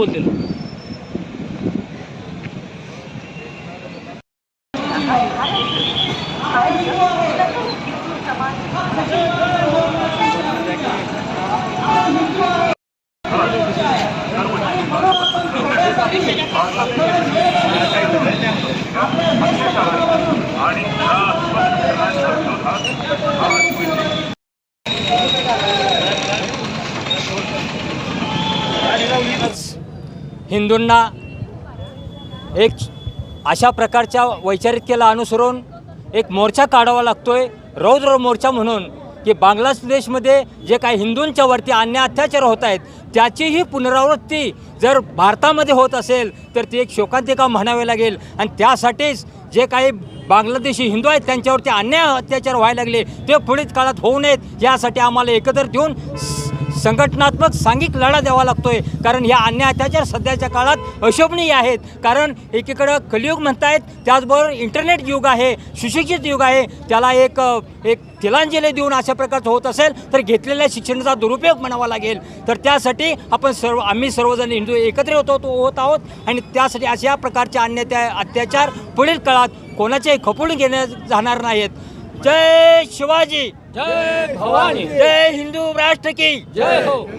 বলতেন Yes. हिंदूंना एक अशा प्रकारच्या वैचारिकतेला अनुसरून एक मोर्चा काढावा लागतो आहे रौद्र मोर्चा म्हणून की बांगलादेशमध्ये जे काही हिंदूंच्या वरती अन्याय अत्याचार होत आहेत त्याचीही पुनरावृत्ती जर भारतामध्ये होत असेल तर ती एक शोकांतिका म्हणावी लागेल. आणि त्यासाठीच जे काही बांगलादेशी हिंदू आहेत त्यांच्यावरती अन्याय अत्याचार व्हायला लागले ते पुढील काळात होऊ नयेत यासाठी आम्हाला एकत्र देऊन स- संघटनात्मक सांघिक लढा द्यावा लागतोय. कारण ह्या अन्याय अत्याचार सध्याच्या काळात अशोभनीय आहेत. कारण एकीकडं कलियुग म्हणतायत त्याचबरोबर इंटरनेट युग आहे सुशिक्षित युग आहे. त्याला एक एक तिलांजली देऊन अशा प्रकारचं होत असेल तर घेतलेल्या शिक्षणाचा दुरुपयोग म्हणावा लागेल. तर त्यासाठी आपण सर्व आम्ही सर्वजण हिंदू एकत्र होतो होत आहोत. आणि त्यासाठी अशा प्रकारचे अन्य त्या अत्याचार पुढील काळात कोणाचेही खपवून घेण्या जाणार नाहीत. जय शिवाजी. जय भवानी. जय हिंदू राष्ट्र की. जय हो.